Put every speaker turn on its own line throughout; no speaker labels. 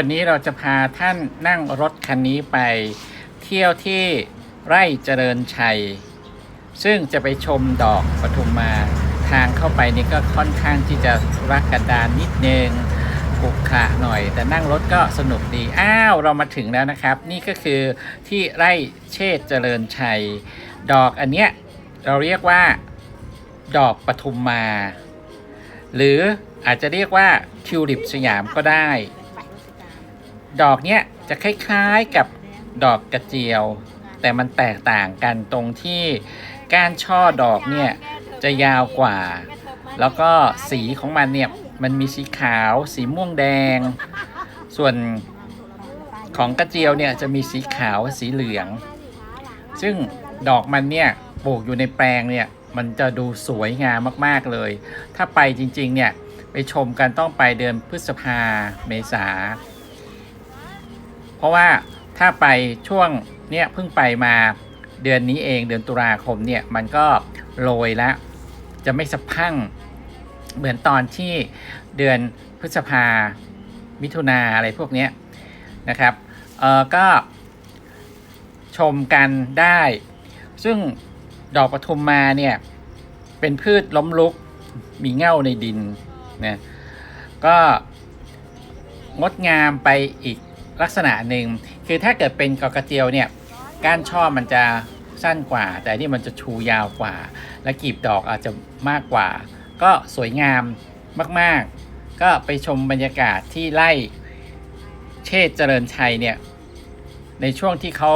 วันนี้เราจะพาท่านนั่งรถคันนี้ไปเที่ยวที่ไร่เจริญชัย ซึ่งจะไปชมดอกปทุมมาทางเข้าไปนี่ก็ค่อนข้างที่จะรักกันดานนิดนึงขรุขะหน่อย แต่นั่งรถก็สนุกดีอ้าวเรามาถึงแล้วนะครับ นี่ก็คือที่ไร่เชษเจริญชัย ดอกอันเนี้ยเราเรียกว่าดอกปทุมมา หรืออาจจะเรียกว่าทิวลิปสยามก็ได้ ดอกเนี้ยจะคล้ายๆกับดอกกระเจียว แต่มันแตกต่างกันตรงที่ก้านช่อดอกเนี่ยจะยาวกว่า แล้วก็สีของมันเนี่ยมันมีสีขาว สีม่วงแดง ส่วนของกระเจียวเนี่ยจะมีสีขาวสีเหลือง ซึ่งดอกมันเนี่ยปลูกอยู่ในแปลงเนี่ยมันจะดูสวยงามมากๆเลย ถ้าไปจริงๆเนี่ยไปชมกันต้องไปเดือนพฤษภาเมษา เพราะว่าถ้าไปช่วงเนี่ยเพิ่งไปมาเดือนนี้เองเดือนตุลาคมเนี่ยมันก็โรยแล้วจะไม่สะพั่งเหมือนตอนที่เดือนพฤษภามิถุนาอะไรพวกนี้นะครับเออก็ชมกันได้ ซึ่งดอกปทุมมาเนี่ยเป็นพืชล้มลุกมีเง่าในดินนะก็งดงามไปอีก ลักษณะหนึ่งคือถ้าเกิดเป็นกอกระเจียวเนี่ยก้านช่อมันจะสั้นกว่า แต่นี่มันจะชูยาวกว่า และกลีบดอกอาจจะมากกว่า ก็สวยงามมากๆ ก็ไปชมบรรยากาศที่ไร่เชษเจริญชัยเนี่ยในช่วงที่เขา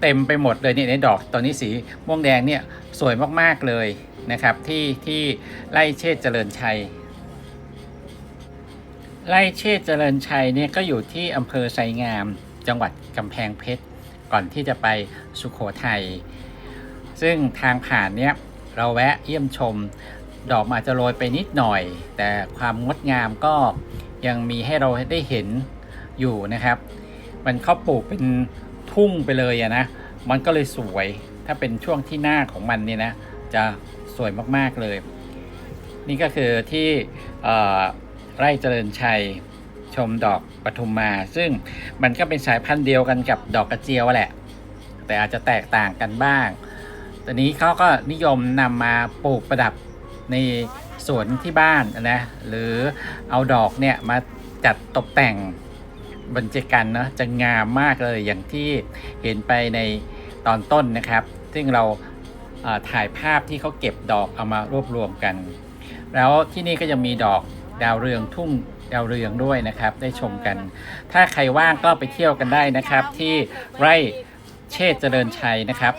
เต็มไปหมดเลยเนี่ยในดอกตอนนี้สีม่วงแดงเนี่ยสวยมากๆเลยนะครับที่ที่ไร่เชษเจริญชัย ไร่เชษเจริญชัยเนี่ยก็อยู่ที่อำเภอไซงาม จังหวัดกำแพงเพชร ก่อนที่จะไปสุขโขทัย ซึ่งทางผ่านเนี่ยเราแวะเยี่ยมชม ดอกอาจจะโรยไปนิดหน่อย แต่ความงดงามก็ยังมีให้เราได้เห็นอยู่นะครับ มันเขาปลูกเป็นทุ่งไปเลยอะนะ มันก็เลยสวย ถ้าเป็นช่วงที่หน้าของมันเนี่ยนะ จะสวยมากๆเลย นี่ก็คือที่เอ่อ ไร่เจริญชัยชมดอกปทุมมา ซึ่งมันก็เป็นสายพันธุ์เดียวกันกับดอกกระเจียวแหละ แต่อาจจะแตกต่างกันบ้างตอนนี้เขาก็นิยมนำมาปลูกประดับในสวนที่บ้านนะหรือเอาดอกเนี่ยมาจัดตกแต่งบนเจกันเนาะจะงามมากเลยอย่างที่เห็นไปในตอนต้นนะครับ ซึ่งเราเอ่อถ่ายภาพที่เขาเก็บดอกเอามารวบรวมกัน แล้วที่นี่ก็ยังมีดอก ดาวเรืองทุ่งดาวเรืองด้วยนะครับ ได้ชมกัน ถ้าใครว่างก็ไปเที่ยวกันได้นะครับ ที่ไร่เชษเจริญชัยนะครับ